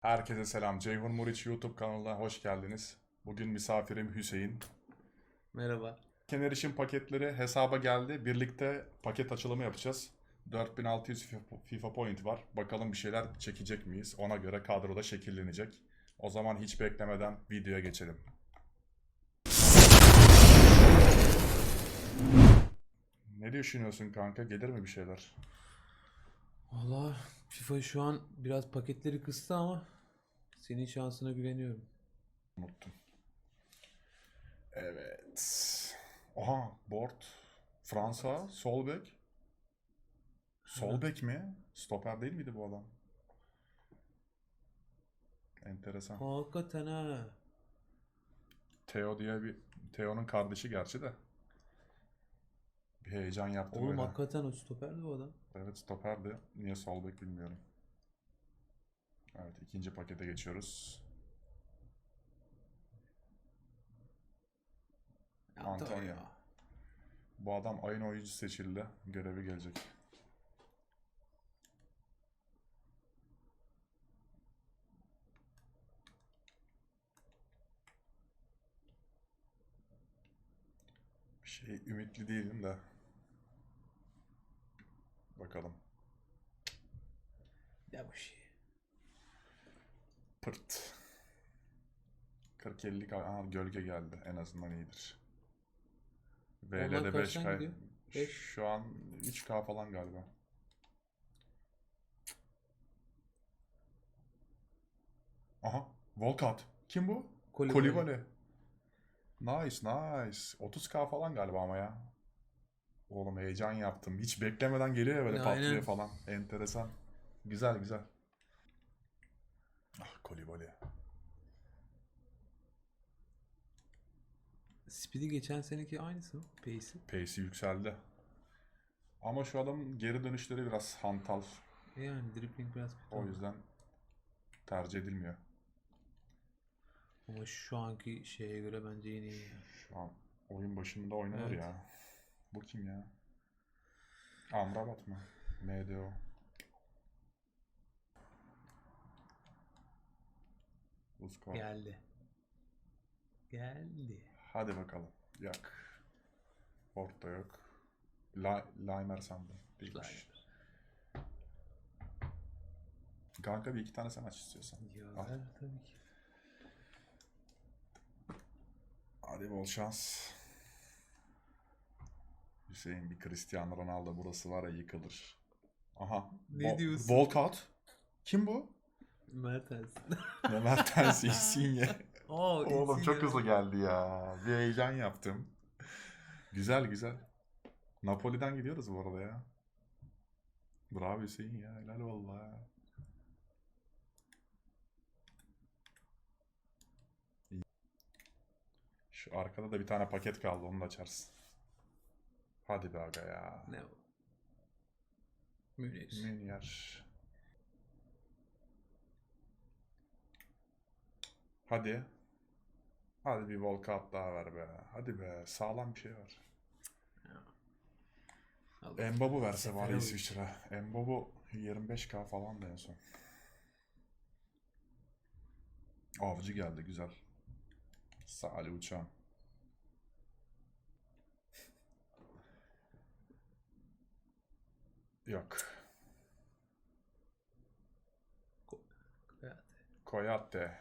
Herkese selam. Ceyhun Muriç YouTube kanalına hoş geldiniz. Bugün misafirim Hüseyin. Merhaba. Kenar işin paketleri hesaba geldi. Birlikte paket açılımı yapacağız. 4600 FIFA point var. Bakalım bir şeyler çekecek miyiz? Ona göre kadroda şekillenecek. O zaman hiç beklemeden videoya geçelim. Ne düşünüyorsun kanka? Gelir mi bir şeyler? Valla FIFA şu an biraz paketleri kıstı ama senin şansına güveniyorum. Unuttum. Evet. Aha, board. Fransa, sol bek. Sol bek mi? Stoper değil miydi bu adam? Enteresan. Hakikaten ha. Theo diye bir Theo'nun kardeşi gerçi de. Bir heyecan yaptı Oğlum böyle. hakikaten o stoperdi o adam. Evet stoperdi. Niye sol bek bilmiyorum. Evet ikinci pakete geçiyoruz. Antonio. Bu adam ayın oyuncusu seçildi. Görevi gelecek. Şey ümitli değilim de. Bakalım. Ya bu şey. Pırt. 40-50 ka- Aha, gölge geldi. En azından iyidir. VL'de Onlar 5 kaçtan k gidiyor? Beş. Şu an 3K falan galiba. Aha. Volkat. Kim bu? Kolibali. Nice nice. 30K falan galiba ama ya. Oğlum heyecan yaptım. Hiç beklemeden geliyor ya böyle Aynen. patlıyor falan. Enteresan. Güzel güzel. Ah Kolibali. Speed'i geçen seneki aynısı mı? Pace'i. Pace'i yükseldi. Ama şu adamın geri dönüşleri biraz hantal. Yani dribbling biraz kötü O yüzden tercih edilmiyor. Ama şu anki şeye göre bence yine iyi. Şu an oyun başında oynanır Evet. ya. Bu kim ya? Amrabat mı? MDO. Uskor. Geldi. Geldi. Hadi bakalım. Yok. Orta yok. La Limer sandım. Değilmiş. Kanka bir iki tane sen aç istiyorsan. Ya Al. ver tabii ki. Hadi bol şans. Hüseyin bir Cristiano Ronaldo burası var ya yıkılır. Aha. Ne diyorsun? Volkat. Kim bu? Mertens. Ne Mertens Insigne. Aa, Oğlum Insigne. çok hızlı geldi ya. Bir heyecan yaptım. Güzel güzel. Napoli'den gidiyoruz bu arada ya. Bravo Hüseyin ya. Helal vallahi. İyi. Şu arkada da bir tane paket kaldı. Onu da açarsın. Hadi be aga ya. Ne o? Münir. Münyer. Hadi. Hadi bir Volkat daha ver be. Hadi be. Sağlam bir şey var. Al. Embabu verse var. İsviçre. Embabu 25k falan da en son. Avcı geldi güzel. Salih Uçan. Yok. Evet. Koyate.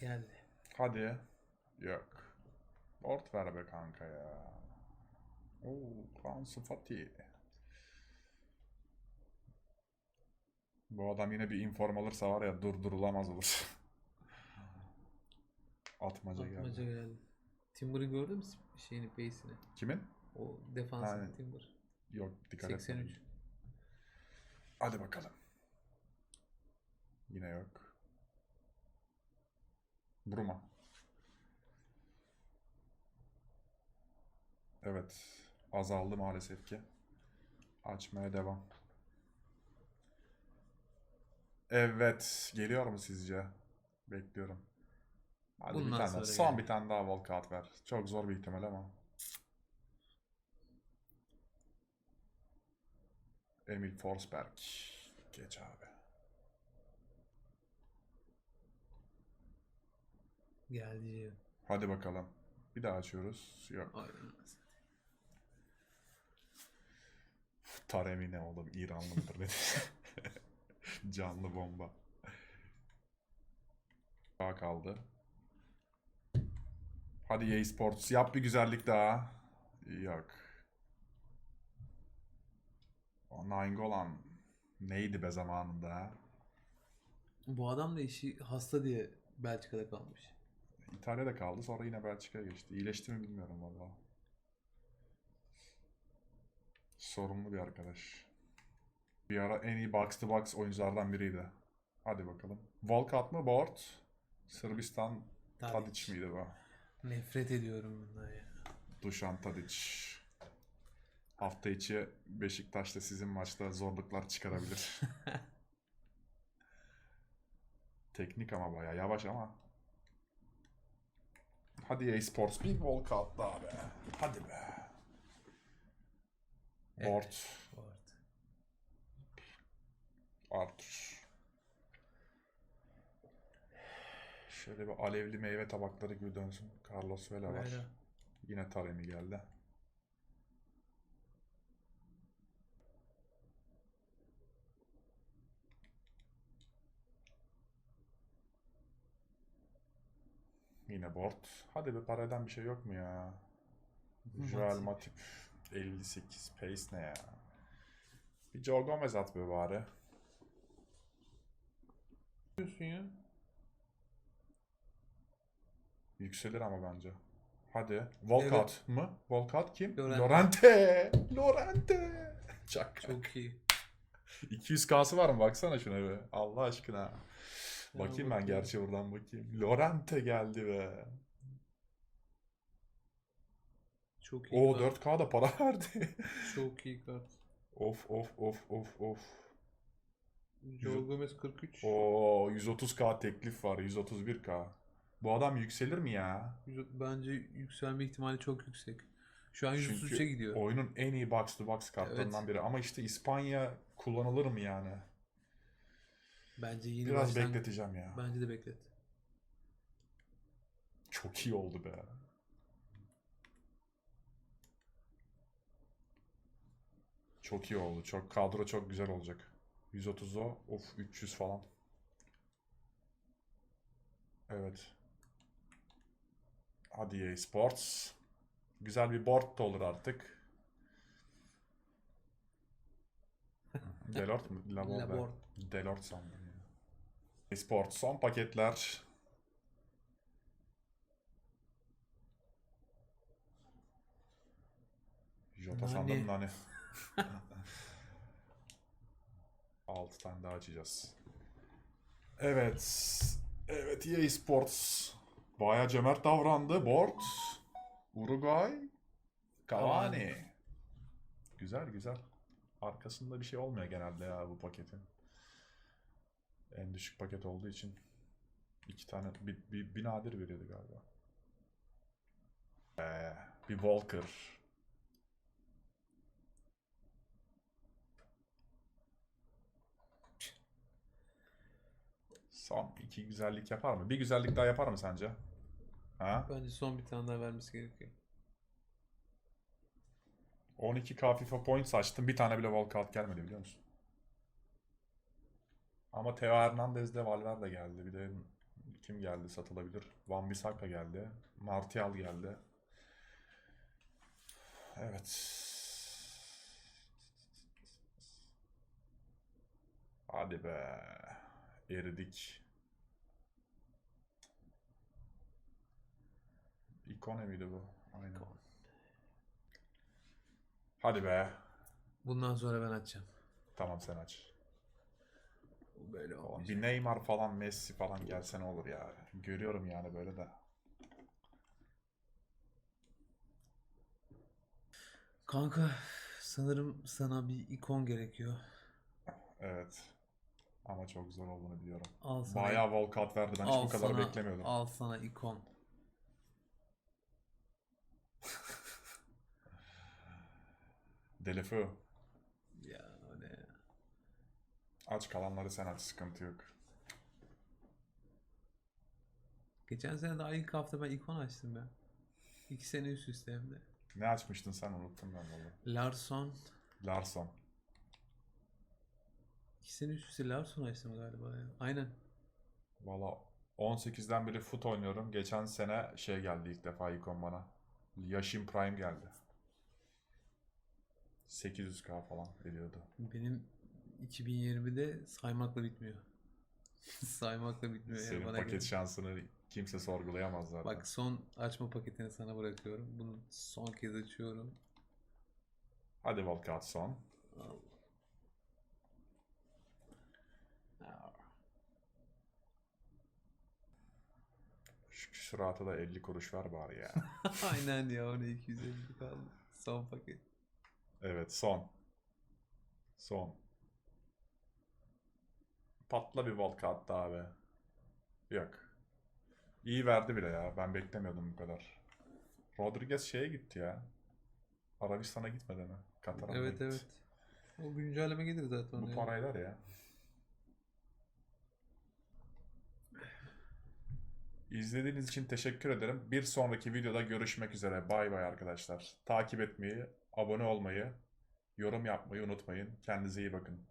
Geldi. Hadi. Yok. Ort ver be kanka ya. Oo, Ansu Fati. Bu adam yine bir inform alırsa var ya durdurulamaz olur. Atmaca Atmaca geldi. geldi. Timber'ı gördün mü şeyini pace'ini? Kimin? O defansın Aynen. Timber. Yok dikkat et. 83. Hadi bakalım. Yine yok. Bruma. Evet. Azaldı maalesef ki. Açmaya devam. Evet. Geliyor mu sizce? Bekliyorum. Hadi bir Bundan tane. sonra Son gel. bir tane daha walkout ver. Çok zor bir ihtimal ama. Emil Forsberg. Geç abi. Geldi. Hadi bakalım. Bir daha açıyoruz. Yok. Aynen. Taremi ne oğlum? İranlı mıdır ne? Canlı bomba. Daha kaldı. Hadi EA Sports yap bir güzellik daha. Yok. O Nainggolan neydi be zamanında? Bu adam da işi hasta diye Belçika'da kalmış. İtalya'da kaldı sonra yine Belçika'ya geçti. İyileşti mi bilmiyorum valla. Sorunlu bir arkadaş. Bir ara en iyi box to box oyunculardan biriydi. Hadi bakalım. Volkat mı? Board. Sırbistan Tadic. Tadic miydi bu? Nefret ediyorum bundan ya. Dušan Tadic. Hafta içi Beşiktaş'ta sizin maçta zorluklar çıkarabilir. Teknik ama bayağı yavaş ama. Hadi EA Sports bir walkout daha be. Hadi be. Board. Board. Arthur. Şöyle bir alevli meyve tabakları gibi dönsün. Carlos Vela var. Vela. Yine Taremi geldi. Yine board. Hadi be paradan bir şey yok mu ya? Joel Matip. Matip 58 pace ne ya? Bir Joe Gomez at be bari. diyorsun ya? Yükselir ama bence. Hadi. Volkat mı? Volkat kim? Lorente. Lorente. Lorente. Çak. Çok iyi. 200K'sı var mı? Baksana şuna be. Allah aşkına. Bakayım ben gerçi buradan bakayım. Lorente geldi be. Çok iyi. O kart. 4K da para verdi. Çok iyi kart. of of of of of. Joe Gomez 43. O 130K teklif var. 131K. Bu adam yükselir mi ya? Bence yükselme ihtimali çok yüksek. Şu an 133'e Çünkü gidiyor. oyunun en iyi box to box kartlarından Evet. biri. Ama işte İspanya kullanılır mı yani? Bence yeni Biraz baştan- bekleteceğim ya. Bence de beklet. Çok iyi oldu be. Çok iyi oldu. Çok kadro çok güzel olacak. 130 o. Of 300 falan. Evet. Hadi EA Sports. Güzel bir board da olur artık. Delort mu? Laborde. Delort sandım. EA Sports son paketler. Jota sandım Nani. Nani. 6 tane daha açacağız. Evet. Evet EA Sports. Baya cömert davrandı. Board. Uruguay. Cavani. Güzel güzel. Arkasında bir şey olmuyor genelde ya bu paketin. En düşük paket olduğu için. iki tane bir, bir, bir nadir veriyordu galiba. Ee, bir Walker. Son iki güzellik yapar mı? Bir güzellik daha yapar mı sence? Ha? Bence son bir tane daha vermesi gerekiyor. 12k FIFA points açtım. Bir tane bile walkout gelmedi biliyor musun? Ama Theo Hernandez de Valverde geldi. Bir de kim geldi satılabilir? Van Bissaka geldi. Martial geldi. Evet. Hadi be. Eridik. İkone miydi bu? Aynen. Hadi be. Bundan sonra ben açacağım. Tamam sen aç. Bu Böyle olmayacak. Bir Neymar falan Messi falan gelse ne olur ya. Görüyorum yani böyle de. Kanka sanırım sana bir ikon gerekiyor. Evet. Ama çok zor olduğunu biliyorum. Al sana. Bayağı walkout verdi. Ben hiç bu kadar sana- beklemiyordum. Al sana ikon. Delefeu. Ya o ne? Aç kalanları sen aç sıkıntı yok. Geçen sene daha ilk hafta ben ikon açtım ben. İki sene üst üste hem de. Ne açmıştın sen unuttum ben valla. Larson. Larson. İki sene üst üste Larson açtım galiba ya. Aynen. Valla 18'den beri fut oynuyorum. Geçen sene şey geldi ilk defa ikon bana. Yashin Prime geldi. 800k falan ediyordu. Benim 2020'de saymakla bitmiyor. saymakla bitmiyor yani Senin bana paket göre. şansını kimse sorgulayamaz zaten. Bak son açma paketini sana bırakıyorum. Bunu son kez açıyorum. Hadi Volkat son. Al. Şu küsurata da 50 kuruş ver bari ya. Aynen ya ona 250 kaldı. Son paket. Evet son. Son. Patla bir Volkat daha be. Yok. İyi verdi bile ya. Ben beklemiyordum bu kadar. Rodriguez şeye gitti ya. Arabistan'a gitmedi mi? Katar'a Evet gitti? evet. O güncelleme gelir zaten Bu ona ya. paraylar ya. İzlediğiniz için teşekkür ederim. Bir sonraki videoda görüşmek üzere. Bay bay arkadaşlar. Takip etmeyi, abone olmayı, yorum yapmayı unutmayın. Kendinize iyi bakın.